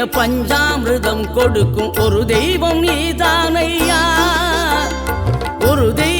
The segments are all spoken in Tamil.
நான் நினைக்க கொடுக்கும் ஒரு தெய்வம் நீதானையா? ஒரு தெய்வம்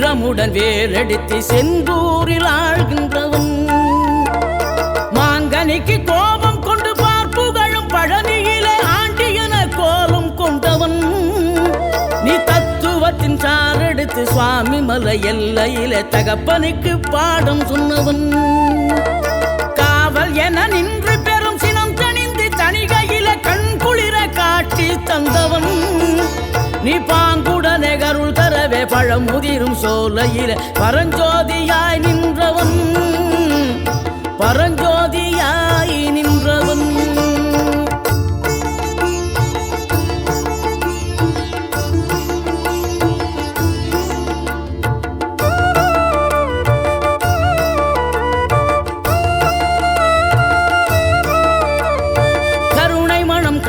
வீரமுடன் வேலெடுத்து செந்தூரில் ஆழ்கின்றவன். மாங்கனிக்கு கோபம் கொண்டு பார்ப்புகழும் பழனியிலே ஆண்டியன கோலம் கொண்டவன். நீ தத்துவத்தின் சாரெடுத்து சுவாமி மலை எல்லையிலே தகப்பனுக்கு பாடம் சொன்னவன். காவல் என நின்று பெரும் சினம் தணிந்து தனிகையில கண் குளிர காட்சி தந்தவன். நீ பாங்குடனே கருள் தரவே பழம் முதிரும் சோலையில. பரஞ்சோதியாய் நின்றவன். பரஞ்சோதியாய்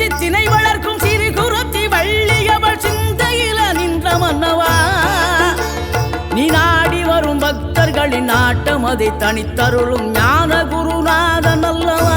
தேனெடுத்து திணை வளர்க்கும் சிறு குரத்தி வள்ளியவள் சிந்தையில நின்ற மன்னவா? நீ நாடி வரும் பக்தர்களின் நாட்டம் அதை தனித்தருளும் ஞான குருநாதன் அல்லவா?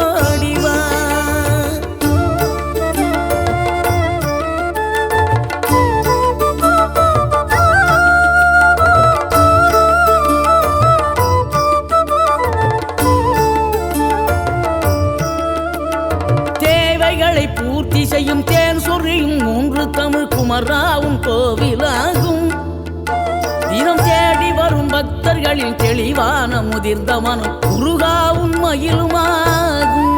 முதிர்ந்த மனம் முருகா உண்மையிலுமாகும்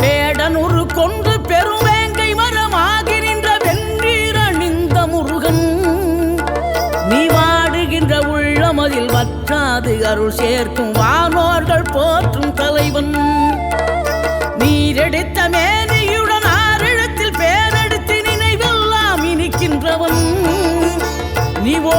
வேடனூறு கொண்டு பெருவேங்கை மரமாகி நின்ற வென்றீர் அணிந்த முருகன். நீ வாடுகின்ற உள்ளமதில் வற்றாது அருள் சேர்க்கும் வானோர்கள் போற்றும் தலைவன். நீரெடுத்த மேனியுடன் ஆரிழத்தில் பேரெடுத்து நினைவெல்லாம் இனிக்கின்றவன். நீ ஓ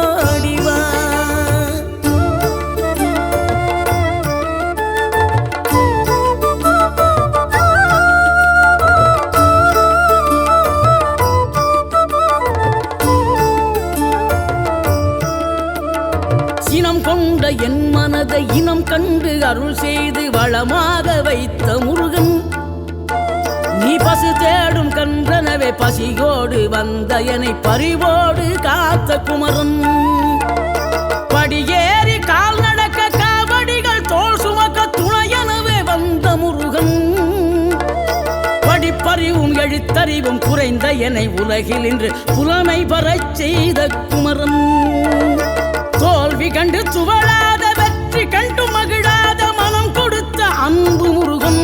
இனம் கொண்ட என் மனதை இனம் கண்டு அருள் செய்து வளமாக வைத்த முருகன். நீ பசு தேடும் கன்றனவே பசியோடு வந்த என்னை பறிவோடு காத்த குமரன். படியேறி கால் நடக்க காவடிகள் தோல் சுமக்க துணையனவே வந்த முருகன். படிப்பறிவும் எழுத்தறிவும் குறைந்த என்னை உலகில் இன்று புலமை பெறச் செய்த குமரன். தோல்வி கண்டு துவளாத வெற்றி கண்டு மகிழாத மனம் கொடுத்த அன்பு முருகன்.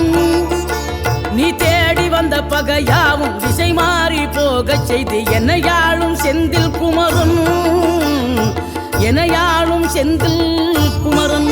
நீ தேடி வந்த பகையாவும் திசை மாறி போகச் செய்து என்னையாளும் செந்தில் குமரன். என்னையாளும் செந்தில் குமரன்.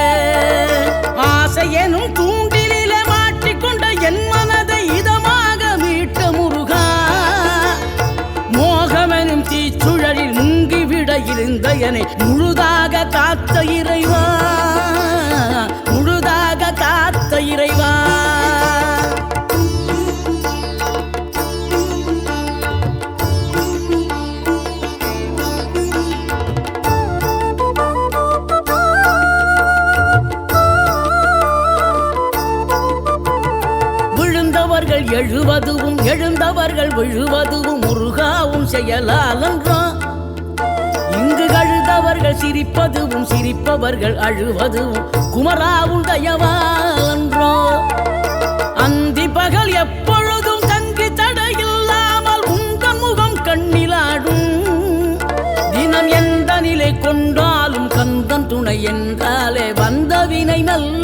தந்தையனை முழுதாக காத்த இறைவா முழுதாக காத்த இறைவா. விழுந்தவர்கள் எழுவதுவும் எழுந்தவர்கள் விழுவதுவும் முருகாவும் செயலாலன்றோ சிரிப்பதுவும் சிரிப்பவர்கள் அழுவதுவும் குமராவும் தயவான்றோ அந்தி பகல் எப்பொழுதும் தங்கி தடையில்லாமல் உங்கள் முகம் கண்ணிலாடும். தினம் எந்த நிலை கொண்டாலும் கந்தன் துணை என்றாலே வந்த வினை நல்ல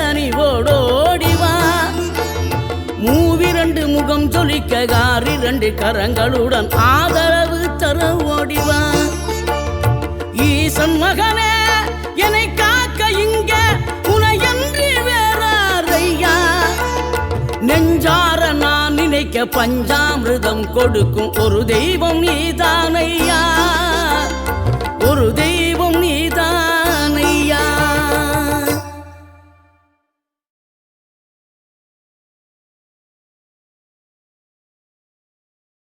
சொலிக்க ஆறிரண்டு கரங்களுடன் ஆதரவு தர ஓடிவான் ஈசன் மகனே என்னை காக்க இங்க உனையன்றி வேறாரையா? நெஞ்சார நான் நினைக்க பஞ்சாமிருதம் கொடுக்கும் ஒரு தெய்வம் நீதானையா?